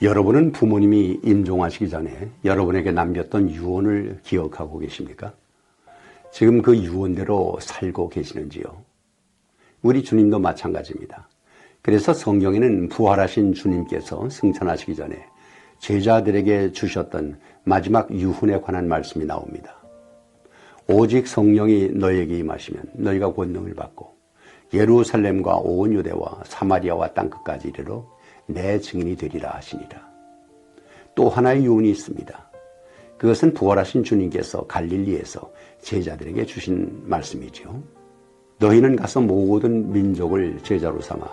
여러분은 부모님이 임종하시기 전에 여러분에게 남겼던 유언을 기억하고 계십니까? 지금 그 유언대로 살고 계시는지요? 우리 주님도 마찬가지입니다. 그래서 성경에는 부활하신 주님께서 승천하시기 전에 제자들에게 주셨던 마지막 유훈에 관한 말씀이 나옵니다. 오직 성령이 너에게 임하시면 너희가 권능을 받고 예루살렘과 온 유대와 사마리아와 땅끝까지 이르러 내 증인이 되리라 하시니라. 또 하나의 유언이 있습니다. 그것은 부활하신 주님께서 갈릴리에서 제자들에게 주신 말씀이지요. 너희는 가서 모든 민족을 제자로 삼아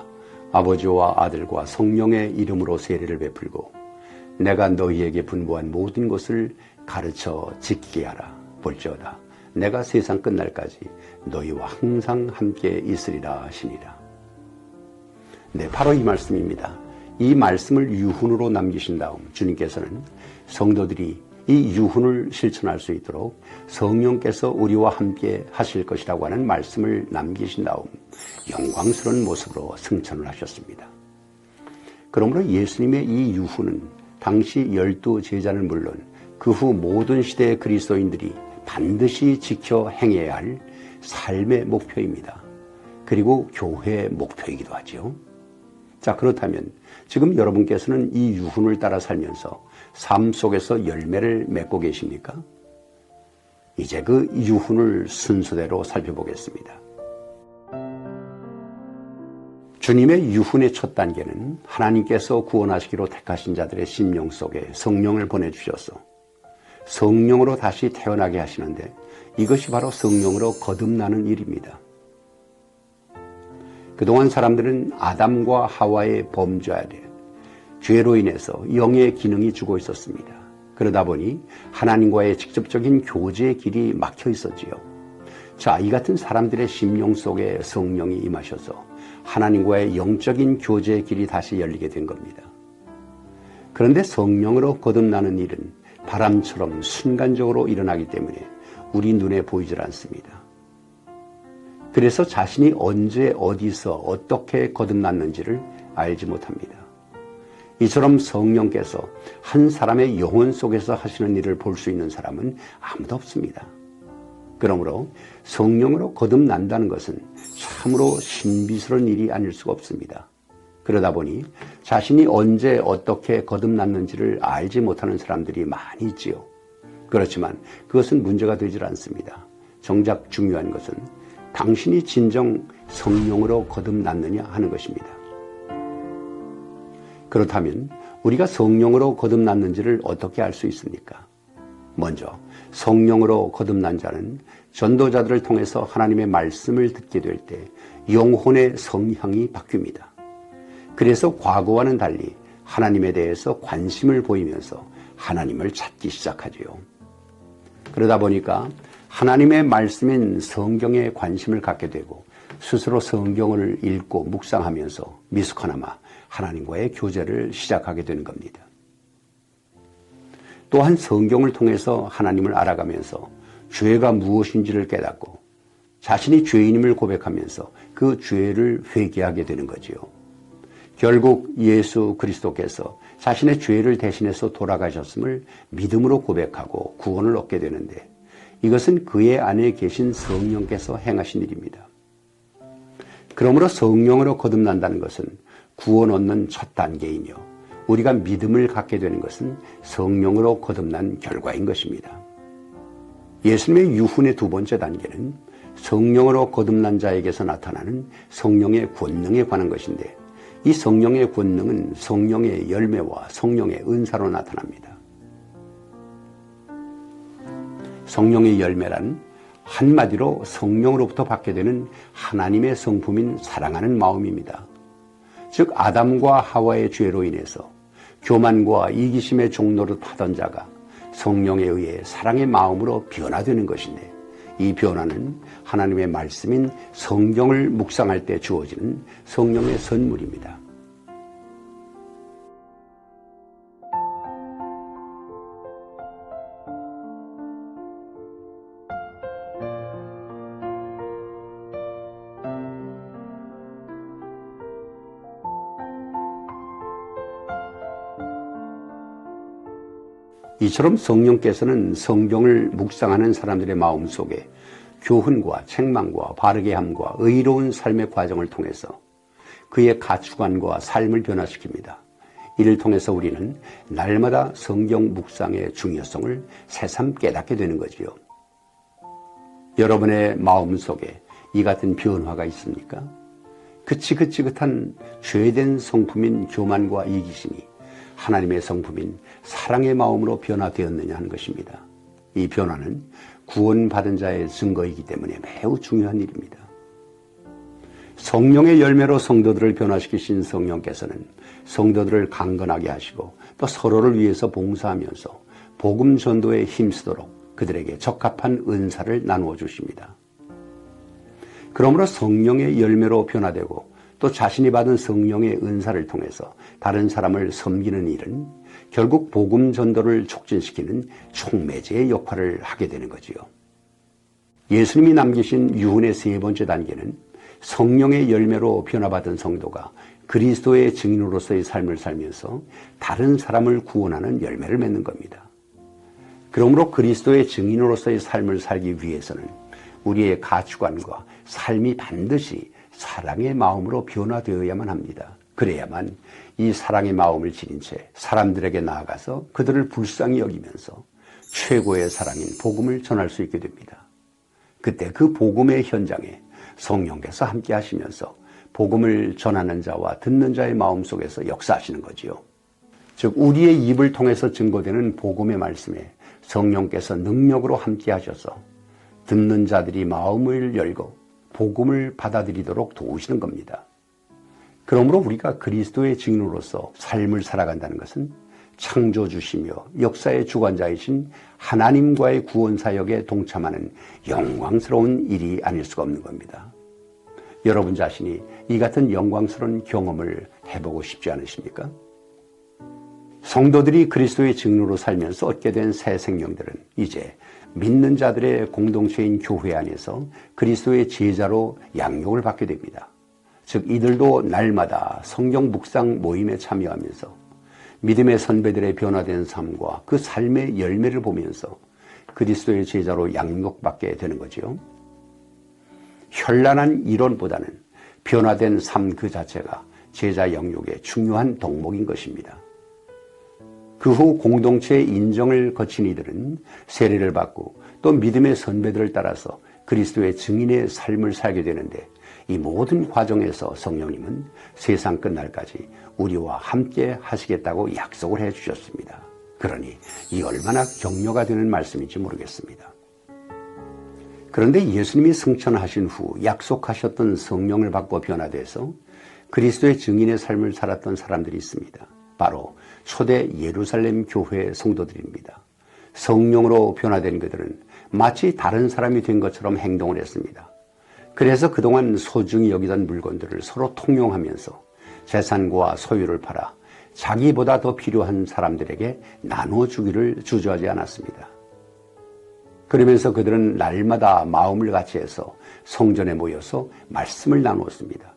아버지와 아들과 성령의 이름으로 세례를 베풀고 내가 너희에게 분부한 모든 것을 가르쳐 지키게 하라. 볼지어다. 내가 세상 끝날까지 너희와 항상 함께 있으리라 하시니라. 네, 바로 이 말씀입니다. 이 말씀을 유훈으로 남기신 다음 주님께서는 성도들이 이 유훈을 실천할 수 있도록 성령께서 우리와 함께 하실 것이라고 하는 말씀을 남기신 다음 영광스러운 모습으로 승천을 하셨습니다. 그러므로 예수님의 이 유훈은 당시 열두 제자는 물론 그 후 모든 시대의 그리스도인들이 반드시 지켜 행해야 할 삶의 목표입니다. 그리고 교회의 목표이기도 하죠. 자, 그렇다면 지금 여러분께서는 이 유훈을 따라 살면서 삶 속에서 열매를 맺고 계십니까? 이제 그 유훈을 순서대로 살펴보겠습니다. 주님의 유훈의 첫 단계는 하나님께서 구원하시기로 택하신 자들의 심령 속에 성령을 보내주셔서 성령으로 다시 태어나게 하시는데 이것이 바로 성령으로 거듭나는 일입니다. 그동안 사람들은 아담과 하와의 범죄에 죄로 인해서 영의 기능이 죽어 있었습니다. 그러다 보니 하나님과의 직접적인 교제의 길이 막혀 있었지요. 자, 이 같은 사람들의 심령 속에 성령이 임하셔서 하나님과의 영적인 교제의 길이 다시 열리게 된 겁니다. 그런데 성령으로 거듭나는 일은 바람처럼 순간적으로 일어나기 때문에 우리 눈에 보이질 않습니다. 그래서 자신이 언제 어디서 어떻게 거듭났는지를 알지 못합니다. 이처럼 성령께서 한 사람의 영혼 속에서 하시는 일을 볼 수 있는 사람은 아무도 없습니다. 그러므로 성령으로 거듭난다는 것은 참으로 신비스러운 일이 아닐 수가 없습니다. 그러다 보니 자신이 언제 어떻게 거듭났는지를 알지 못하는 사람들이 많이 있지요. 그렇지만 그것은 문제가 되질 않습니다. 정작 중요한 것은 당신이 진정 성령으로 거듭났느냐 하는 것입니다. 그렇다면 우리가 성령으로 거듭났는지를 어떻게 알 수 있습니까? 먼저 성령으로 거듭난 자는 전도자들을 통해서 하나님의 말씀을 듣게 될 때 영혼의 성향이 바뀝니다. 그래서 과거와는 달리 하나님에 대해서 관심을 보이면서 하나님을 찾기 시작하지요. 그러다 보니까 하나님의 말씀인 성경에 관심을 갖게 되고 스스로 성경을 읽고 묵상하면서 미숙하나마 하나님과의 교제를 시작하게 되는 겁니다. 또한 성경을 통해서 하나님을 알아가면서 죄가 무엇인지를 깨닫고 자신이 죄인임을 고백하면서 그 죄를 회개하게 되는 거지요. 결국 예수 그리스도께서 자신의 죄를 대신해서 돌아가셨음을 믿음으로 고백하고 구원을 얻게 되는데 이것은 그의 안에 계신 성령께서 행하신 일입니다. 그러므로 성령으로 거듭난다는 것은 구원 얻는 첫 단계이며 우리가 믿음을 갖게 되는 것은 성령으로 거듭난 결과인 것입니다. 예수님의 유훈의 두 번째 단계는 성령으로 거듭난 자에게서 나타나는 성령의 권능에 관한 것인데 이 성령의 권능은 성령의 열매와 성령의 은사로 나타납니다. 성령의 열매란 한마디로 성령으로부터 받게 되는 하나님의 성품인 사랑하는 마음입니다. 즉 아담과 하와의 죄로 인해서 교만과 이기심의 종로를 타던 자가 성령에 의해 사랑의 마음으로 변화되는 것인데 이 변화는 하나님의 말씀인 성경을 묵상할 때 주어지는 성령의 선물입니다. 이처럼 성령께서는 성경을 묵상하는 사람들의 마음 속에 교훈과 책망과 바르게 함과 의로운 삶의 과정을 통해서 그의 가치관과 삶을 변화시킵니다. 이를 통해서 우리는 날마다 성경 묵상의 중요성을 새삼 깨닫게 되는 거지요. 여러분의 마음 속에 이 같은 변화가 있습니까? 그치그치긋한 죄된 성품인 교만과 이기심이 하나님의 성품인 사랑의 마음으로 변화되었느냐 하는 것입니다. 이 변화는 구원받은 자의 증거이기 때문에 매우 중요한 일입니다. 성령의 열매로 성도들을 변화시키신 성령께서는 성도들을 강건하게 하시고 또 서로를 위해서 봉사하면서 복음 전도에 힘쓰도록 그들에게 적합한 은사를 나누어 주십니다. 그러므로 성령의 열매로 변화되고 또 자신이 받은 성령의 은사를 통해서 다른 사람을 섬기는 일은 결국 복음 전도를 촉진시키는 촉매제의 역할을 하게 되는 거지요. 예수님이 남기신 유훈의 세 번째 단계는 성령의 열매로 변화받은 성도가 그리스도의 증인으로서의 삶을 살면서 다른 사람을 구원하는 열매를 맺는 겁니다. 그러므로 그리스도의 증인으로서의 삶을 살기 위해서는 우리의 가치관과 삶이 반드시 사랑의 마음으로 변화되어야만 합니다. 그래야만 이 사랑의 마음을 지닌 채 사람들에게 나아가서 그들을 불쌍히 여기면서 최고의 사랑인 복음을 전할 수 있게 됩니다. 그때 그 복음의 현장에 성령께서 함께 하시면서 복음을 전하는 자와 듣는 자의 마음 속에서 역사하시는 거지요. 즉, 우리의 입을 통해서 증거되는 복음의 말씀에 성령께서 능력으로 함께 하셔서 듣는 자들이 마음을 열고 복음을 받아들이도록 도우시는 겁니다. 그러므로 우리가 그리스도의 증인으로서 삶을 살아간다는 것은 창조주시며 역사의 주관자이신 하나님과의 구원 사역에 동참하는 영광스러운 일이 아닐 수가 없는 겁니다. 여러분 자신이 이 같은 영광스러운 경험을 해보고 싶지 않으십니까? 성도들이 그리스도의 증로로 살면서 얻게 된 새 생명들은 이제 믿는 자들의 공동체인 교회 안에서 그리스도의 제자로 양육을 받게 됩니다. 즉 이들도 날마다 성경 묵상 모임에 참여하면서 믿음의 선배들의 변화된 삶과 그 삶의 열매를 보면서 그리스도의 제자로 양육받게 되는 거지요. 현란한 이론보다는 변화된 삶 그 자체가 제자 영육의 중요한 덕목인 것입니다. 그 후 공동체의 인정을 거친 이들은 세례를 받고 또 믿음의 선배들을 따라서 그리스도의 증인의 삶을 살게 되는데 이 모든 과정에서 성령님은 세상 끝날까지 우리와 함께 하시겠다고 약속을 해 주셨습니다. 그러니 이 얼마나 격려가 되는 말씀인지 모르겠습니다. 그런데 예수님이 승천하신 후 약속하셨던 성령을 받고 변화돼서 그리스도의 증인의 삶을 살았던 사람들이 있습니다. 바로 초대 예루살렘 교회 성도들입니다. 성령으로 변화된 그들은 마치 다른 사람이 된 것처럼 행동을 했습니다. 그래서 그동안 소중히 여기던 물건들을 서로 통용하면서 재산과 소유를 팔아 자기보다 더 필요한 사람들에게 나누어 주기를 주저하지 않았습니다. 그러면서 그들은 날마다 마음을 같이 해서 성전에 모여서 말씀을 나누었습니다.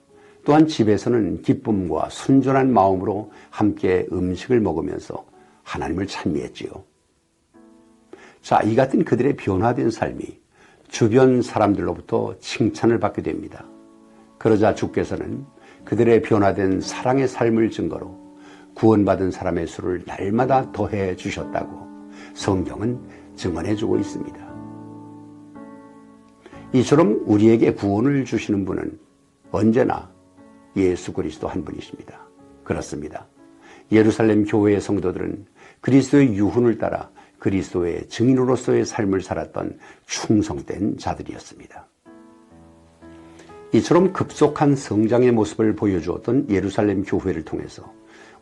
또한 집에서는 기쁨과 순전한 마음으로 함께 음식을 먹으면서 하나님을 찬미했지요. 자, 이 같은 그들의 변화된 삶이 주변 사람들로부터 칭찬을 받게 됩니다. 그러자 주께서는 그들의 변화된 사랑의 삶을 증거로 구원받은 사람의 수를 날마다 더해 주셨다고 성경은 증언해 주고 있습니다. 이처럼 우리에게 구원을 주시는 분은 언제나 예수 그리스도 한 분이십니다. 그렇습니다. 예루살렘 교회의 성도들은 그리스도의 유훈을 따라 그리스도의 증인으로서의 삶을 살았던 충성된 자들이었습니다. 이처럼 급속한 성장의 모습을 보여주었던 예루살렘 교회를 통해서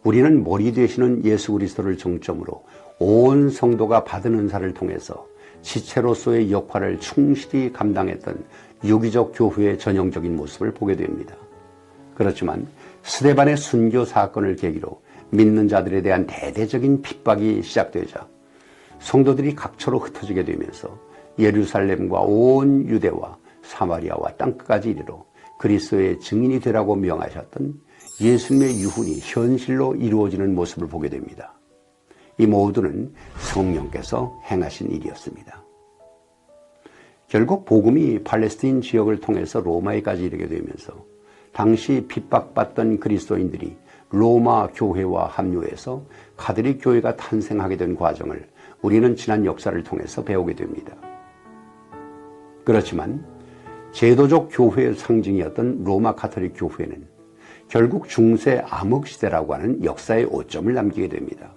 우리는 머리 되시는 예수 그리스도를 정점으로 온 성도가 받은 은사를 통해서 지체로서의 역할을 충실히 감당했던 유기적 교회의 전형적인 모습을 보게 됩니다. 그렇지만 스데반의 순교 사건을 계기로 믿는 자들에 대한 대대적인 핍박이 시작되자 성도들이 각처로 흩어지게 되면서 예루살렘과 온 유대와 사마리아와 땅끝까지 이르러 그리스도의 증인이 되라고 명하셨던 예수님의 유훈이 현실로 이루어지는 모습을 보게 됩니다. 이 모두는 성령께서 행하신 일이었습니다. 결국 복음이 팔레스틴 지역을 통해서 로마에까지 이르게 되면서 당시 핍박받던 그리스도인들이 로마 교회와 합류해서 가톨릭 교회가 탄생하게 된 과정을 우리는 지난 역사를 통해서 배우게 됩니다. 그렇지만 제도적 교회의 상징이었던 로마 카톨릭 교회는 결국 중세 암흑 시대라고 하는 역사의 오점을 남기게 됩니다.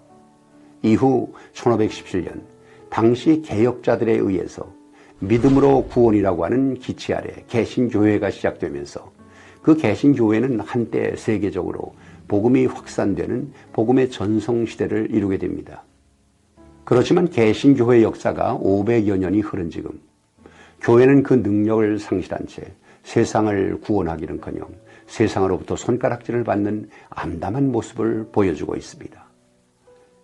이후 1517년 당시 개혁자들에 의해서 믿음으로 구원이라고 하는 기치 아래 개신교회가 시작되면서 그 개신교회는 한때 세계적으로 복음이 확산되는 복음의 전성시대를 이루게 됩니다. 그렇지만 개신교회 역사가 500여 년이 흐른 지금 교회는 그 능력을 상실한 채 세상을 구원하기는커녕 세상으로부터 손가락질을 받는 암담한 모습을 보여주고 있습니다.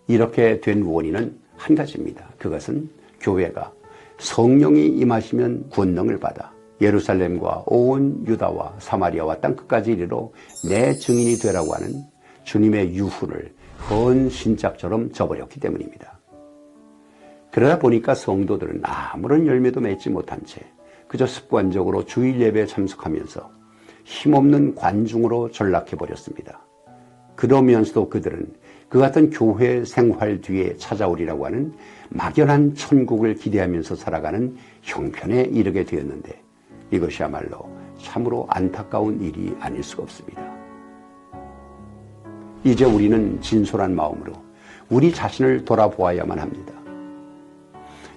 이렇게 된 원인은 한 가지입니다. 그것은 교회가 성령이 임하시면 권능을 받아 예루살렘과 온 유다와 사마리아와 땅끝까지 이르러 내 증인이 되라고 하는 주님의 유훈을 헌 신작처럼 저버렸기 때문입니다. 그러다 보니까 성도들은 아무런 열매도 맺지 못한 채 그저 습관적으로 주일 예배에 참석하면서 힘없는 관중으로 전락해 버렸습니다. 그러면서도 그들은 그 같은 교회 생활 뒤에 찾아오리라고 하는 막연한 천국을 기대하면서 살아가는 형편에 이르게 되었는데 이것이야말로 참으로 안타까운 일이 아닐 수가 없습니다. 이제 우리는 진솔한 마음으로 우리 자신을 돌아보아야만 합니다.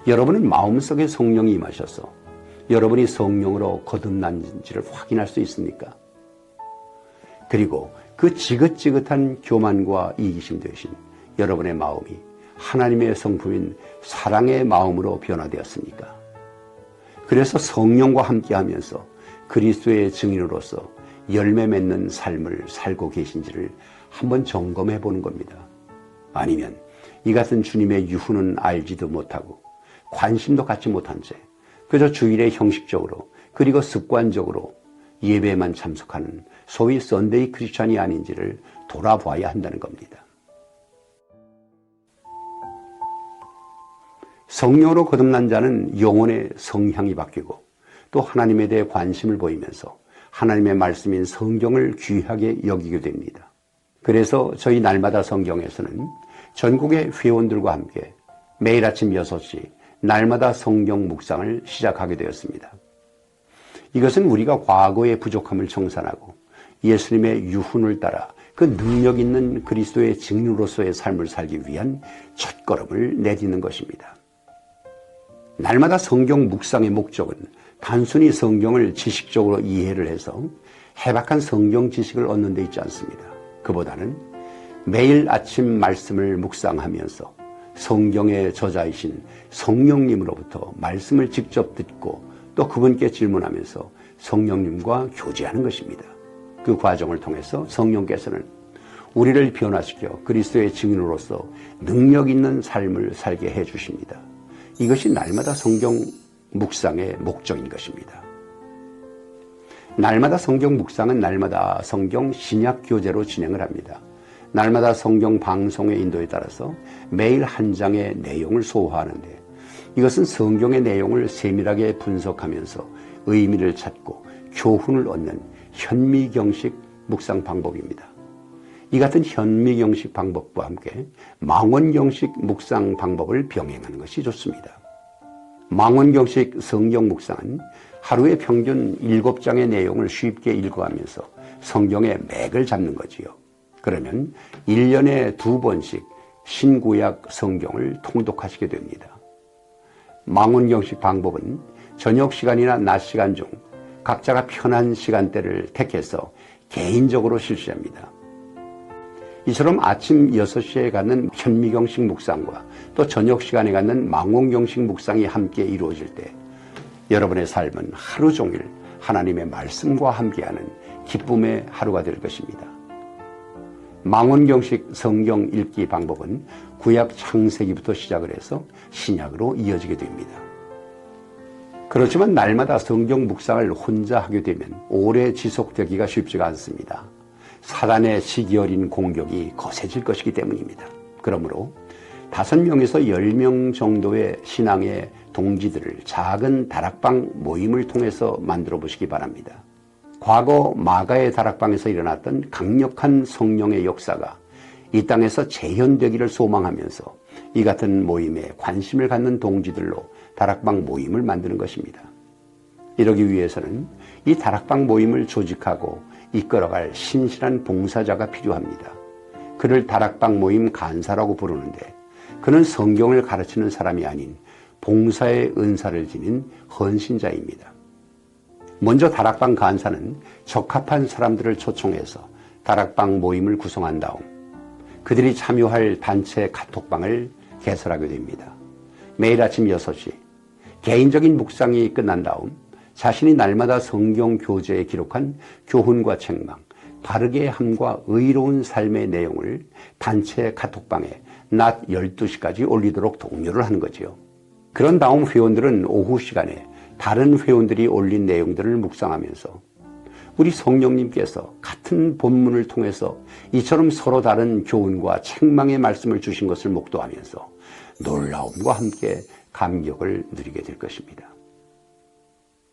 여러분은 마음속에 성령이 임하셔서 여러분이 성령으로 거듭난지를 확인할 수 있습니까? 그리고 그 지긋지긋한 교만과 이기심 대신 여러분의 마음이 하나님의 성품인 사랑의 마음으로 변화되었습니까? 그래서 성령과 함께 하면서 그리스도의 증인으로서 열매 맺는 삶을 살고 계신지를 한번 점검해 보는 겁니다. 아니면 이 같은 주님의 유훈은 알지도 못하고 관심도 갖지 못한 채 그저 주일에 형식적으로 그리고 습관적으로 예배에만 참석하는 소위 썬데이 크리스찬이 아닌지를 돌아봐야 한다는 겁니다. 성령으로 거듭난 자는 영혼의 성향이 바뀌고 또 하나님에 대해 관심을 보이면서 하나님의 말씀인 성경을 귀하게 여기게 됩니다. 그래서 저희 날마다 성경에서는 전국의 회원들과 함께 매일 아침 6시 날마다 성경 묵상을 시작하게 되었습니다. 이것은 우리가 과거의 부족함을 청산하고 예수님의 유훈을 따라 그 능력 있는 그리스도의 증류로서의 삶을 살기 위한 첫걸음을 내딛는 것입니다. 날마다 성경 묵상의 목적은 단순히 성경을 지식적으로 이해를 해서 해박한 성경 지식을 얻는 데 있지 않습니다. 그보다는 매일 아침 말씀을 묵상하면서 성경의 저자이신 성령님으로부터 말씀을 직접 듣고 또 그분께 질문하면서 성령님과 교제하는 것입니다. 그 과정을 통해서 성령께서는 우리를 변화시켜 그리스도의 증인으로서 능력 있는 삶을 살게 해 주십니다. 이것이 날마다 성경 묵상의 목적인 것입니다. 날마다 성경 묵상은 날마다 성경 신약 교재로 진행을 합니다. 날마다 성경 방송의 인도에 따라서 매일 한 장의 내용을 소화하는데 이것은 성경의 내용을 세밀하게 분석하면서 의미를 찾고 교훈을 얻는 현미경식 묵상 방법입니다. 이 같은 현미경식 방법과 함께 망원경식 묵상 방법을 병행하는 것이 좋습니다. 망원경식 성경 묵상은 하루에 평균 7장의 내용을 쉽게 읽어가면서 성경의 맥을 잡는 거지요. 그러면 1년에 두 번씩 신구약 성경을 통독하시게 됩니다. 망원경식 방법은 저녁 시간이나 낮 시간 중 각자가 편한 시간대를 택해서 개인적으로 실시합니다. 이처럼 아침 6시에 갖는 현미경식 묵상과 또 저녁 시간에 갖는 망원경식 묵상이 함께 이루어질 때 여러분의 삶은 하루 종일 하나님의 말씀과 함께하는 기쁨의 하루가 될 것입니다. 망원경식 성경 읽기 방법은 구약 창세기부터 시작을 해서 신약으로 이어지게 됩니다. 그렇지만 날마다 성경 묵상을 혼자 하게 되면 오래 지속되기가 쉽지가 않습니다. 사단의 시기 어린 공격이 거세질 것이기 때문입니다. 그러므로 다섯 명에서 열 명 정도의 신앙의 동지들을 작은 다락방 모임을 통해서 만들어 보시기 바랍니다. 과거 마가의 다락방에서 일어났던 강력한 성령의 역사가 이 땅에서 재현되기를 소망하면서 이 같은 모임에 관심을 갖는 동지들로 다락방 모임을 만드는 것입니다. 이러기 위해서는 이 다락방 모임을 조직하고 이끌어갈 신실한 봉사자가 필요합니다. 그를 다락방 모임 간사라고 부르는데 그는 성경을 가르치는 사람이 아닌 봉사의 은사를 지닌 헌신자입니다. 먼저 다락방 간사는 적합한 사람들을 초청해서 다락방 모임을 구성한 다음 그들이 참여할 단체 카톡방을 개설하게 됩니다. 매일 아침 6시 개인적인 묵상이 끝난 다음 자신이 날마다 성경 교재에 기록한 교훈과 책망, 바르게 함과 의로운 삶의 내용을 단체 카톡방에 낮 12시까지 올리도록 독려를 하는 거지요. 그런 다음 회원들은 오후 시간에 다른 회원들이 올린 내용들을 묵상하면서 우리 성령님께서 같은 본문을 통해서 이처럼 서로 다른 교훈과 책망의 말씀을 주신 것을 목도하면서 놀라움과 함께 감격을 누리게 될 것입니다.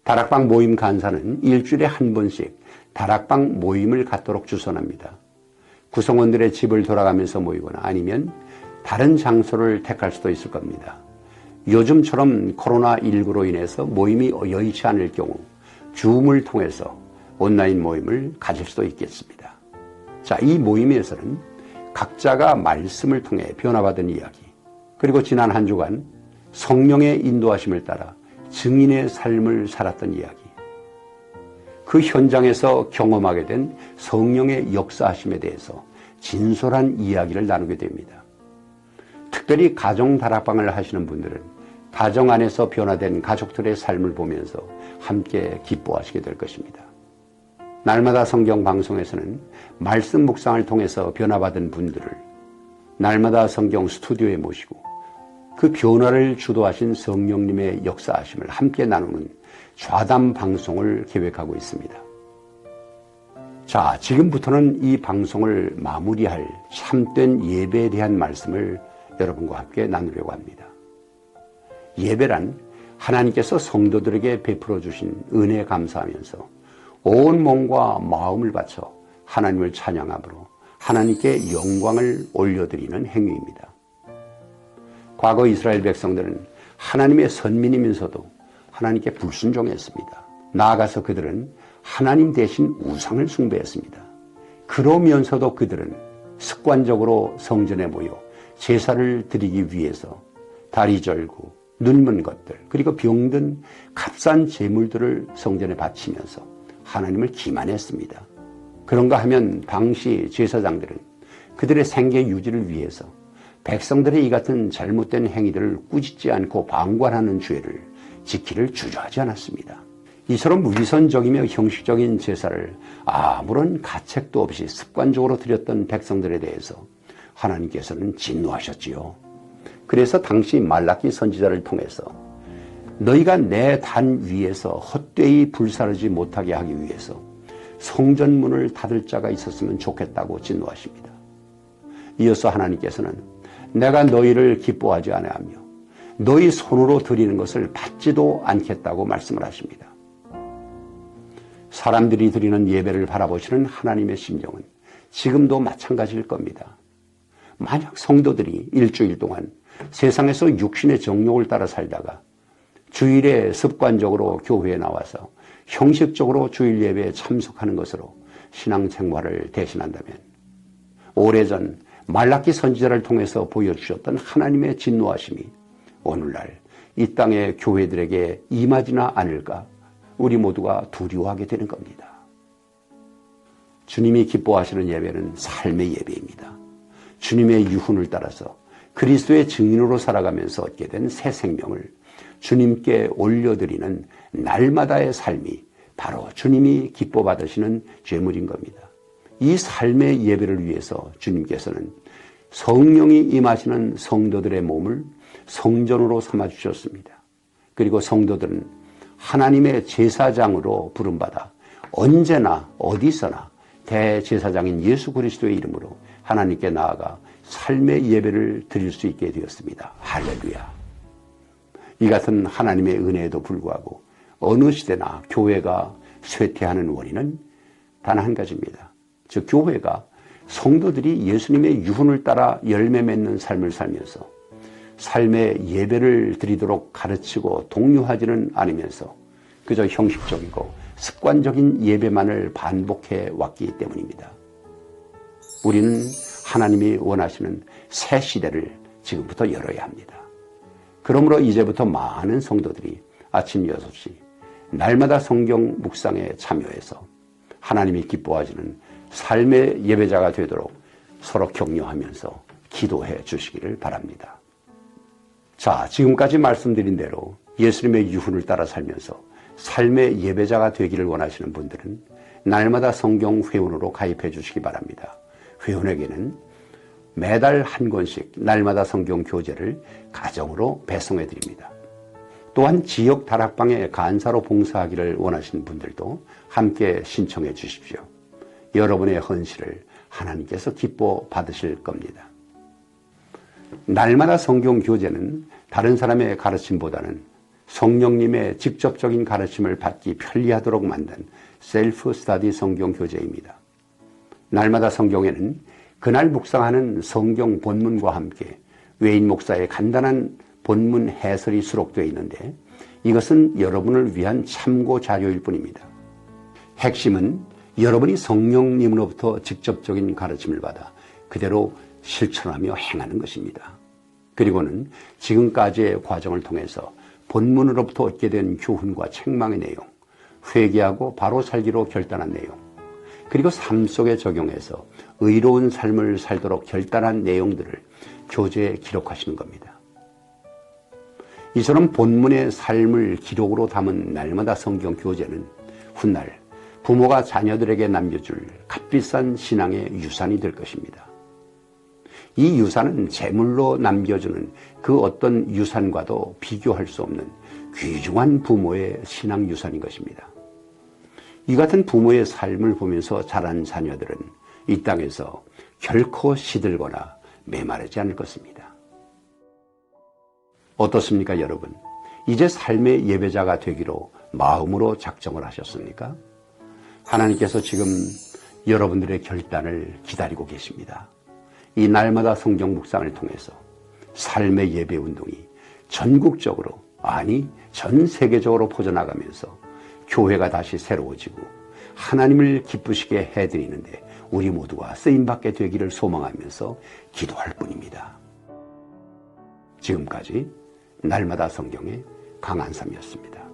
다락방 모임 간사는 일주일에 한 번씩 다락방 모임을 갖도록 주선합니다. 구성원들의 집을 돌아가면서 모이거나 아니면 다른 장소를 택할 수도 있을 겁니다. 요즘처럼 코로나19로 인해서 모임이 여의치 않을 경우 줌을 통해서 온라인 모임을 가질 수도 있겠습니다. 자, 이 모임에서는 각자가 말씀을 통해 변화받은 이야기, 그리고 지난 한 주간 성령의 인도하심을 따라 증인의 삶을 살았던 이야기, 그 현장에서 경험하게 된 성령의 역사하심에 대해서 진솔한 이야기를 나누게 됩니다. 특별히 가정 다락방을 하시는 분들은 가정 안에서 변화된 가족들의 삶을 보면서 함께 기뻐하시게 될 것입니다. 날마다 성경 방송에서는 말씀 묵상을 통해서 변화받은 분들을 날마다 성경 스튜디오에 모시고 그 변화를 주도하신 성령님의 역사하심을 함께 나누는 좌담 방송을 계획하고 있습니다. 자, 지금부터는 이 방송을 마무리할 참된 예배에 대한 말씀을 여러분과 함께 나누려고 합니다. 예배란 하나님께서 성도들에게 베풀어 주신 은혜에 감사하면서 온 몸과 마음을 바쳐 하나님을 찬양함으로 하나님께 영광을 올려드리는 행위입니다. 과거 이스라엘 백성들은 하나님의 선민이면서도 하나님께 불순종했습니다. 나아가서 그들은 하나님 대신 우상을 숭배했습니다. 그러면서도 그들은 습관적으로 성전에 모여 제사를 드리기 위해서 다리 절구, 눈먼 것들 그리고 병든 값싼 재물들을 성전에 바치면서 하나님을 기만했습니다. 그런가 하면 당시 제사장들은 그들의 생계 유지를 위해서 백성들의 이 같은 잘못된 행위들을 꾸짖지 않고 방관하는 죄를 지키를 주저하지 않았습니다. 이처럼 위선적이며 형식적인 제사를 아무런 가책도 없이 습관적으로 드렸던 백성들에 대해서 하나님께서는 진노하셨지요. 그래서 당시 말라키 선지자를 통해서 너희가 내 단 위에서 헛되이 불사르지 못하게 하기 위해서 성전문을 닫을 자가 있었으면 좋겠다고 진노하십니다. 이어서 하나님께서는 내가 너희를 기뻐하지 아니하며 너희 손으로 드리는 것을 받지도 않겠다고 말씀을 하십니다. 사람들이 드리는 예배를 바라보시는 하나님의 심정은 지금도 마찬가지일 겁니다. 만약 성도들이 일주일 동안 세상에서 육신의 정욕을 따라 살다가 주일에 습관적으로 교회에 나와서 형식적으로 주일 예배에 참석하는 것으로 신앙생활을 대신한다면 오래전 말라키 선지자를 통해서 보여주셨던 하나님의 진노하심이 오늘날 이 땅의 교회들에게 임하지나 않을까 우리 모두가 두려워하게 되는 겁니다. 주님이 기뻐하시는 예배는 삶의 예배입니다. 주님의 유훈을 따라서 그리스도의 증인으로 살아가면서 얻게 된 새 생명을 주님께 올려드리는 날마다의 삶이 바로 주님이 기뻐 받으시는 죄물인 겁니다. 이 삶의 예배를 위해서 주님께서는 성령이 임하시는 성도들의 몸을 성전으로 삼아 주셨습니다. 그리고 성도들은 하나님의 제사장으로 부름받아 언제나 어디서나 대제사장인 예수 그리스도의 이름으로 하나님께 나아가 삶의 예배를 드릴 수 있게 되었습니다. 할렐루야. 이 같은 하나님의 은혜에도 불구하고 어느 시대나 교회가 쇠퇴하는 원인은 단 한 가지입니다. 즉 교회가 성도들이 예수님의 유훈을 따라 열매 맺는 삶을 살면서 삶의 예배를 드리도록 가르치고 독려하지는 않으면서 그저 형식적이고 습관적인 예배만을 반복해 왔기 때문입니다. 우리는 하나님이 원하시는 새 시대를 지금부터 열어야 합니다. 그러므로 이제부터 많은 성도들이 아침 6시 날마다 성경 묵상에 참여해서 하나님이 기뻐하시는 삶의 예배자가 되도록 서로 격려하면서 기도해 주시기를 바랍니다. 자, 지금까지 말씀드린 대로 예수님의 유훈을 따라 살면서 삶의 예배자가 되기를 원하시는 분들은 날마다 성경 회원으로 가입해 주시기 바랍니다. 회원에게는 매달 한 권씩 날마다 성경 교재를 가정으로 배송해 드립니다. 또한 지역 다락방에 간사로 봉사하기를 원하시는 분들도 함께 신청해 주십시오. 여러분의 헌신을 하나님께서 기뻐 받으실 겁니다. 날마다 성경 교재는 다른 사람의 가르침보다는 성령님의 직접적인 가르침을 받기 편리하도록 만든 셀프 스타디 성경 교재입니다. 날마다 성경에는 그날 묵상하는 성경 본문과 함께 외인 목사의 간단한 본문 해설이 수록되어 있는데 이것은 여러분을 위한 참고 자료일 뿐입니다. 핵심은 여러분이 성령님으로부터 직접적인 가르침을 받아 그대로 실천하며 행하는 것입니다. 그리고는 지금까지의 과정을 통해서 본문으로부터 얻게 된 교훈과 책망의 내용, 회개하고 바로 살기로 결단한 내용, 그리고 삶 속에 적용해서 의로운 삶을 살도록 결단한 내용들을 교재에 기록하시는 겁니다. 이처럼 본문의 삶을 기록으로 담은 날마다 성경 교재는 훗날 부모가 자녀들에게 남겨줄 값비싼 신앙의 유산이 될 것입니다. 이 유산은 재물로 남겨주는 그 어떤 유산과도 비교할 수 없는 귀중한 부모의 신앙 유산인 것입니다. 이 같은 부모의 삶을 보면서 자란 자녀들은 이 땅에서 결코 시들거나 메마르지 않을 것입니다. 어떻습니까, 여러분? 이제 삶의 예배자가 되기로 마음으로 작정을 하셨습니까? 하나님께서 지금 여러분들의 결단을 기다리고 계십니다. 이 날마다 성경 묵상을 통해서 삶의 예배 운동이 전국적으로, 아니, 전 세계적으로 퍼져나가면서 교회가 다시 새로워지고 하나님을 기쁘시게 해드리는데 우리 모두가 쓰임받게 되기를 소망하면서 기도할 뿐입니다. 지금까지 날마다 성경의 강한삼이었습니다.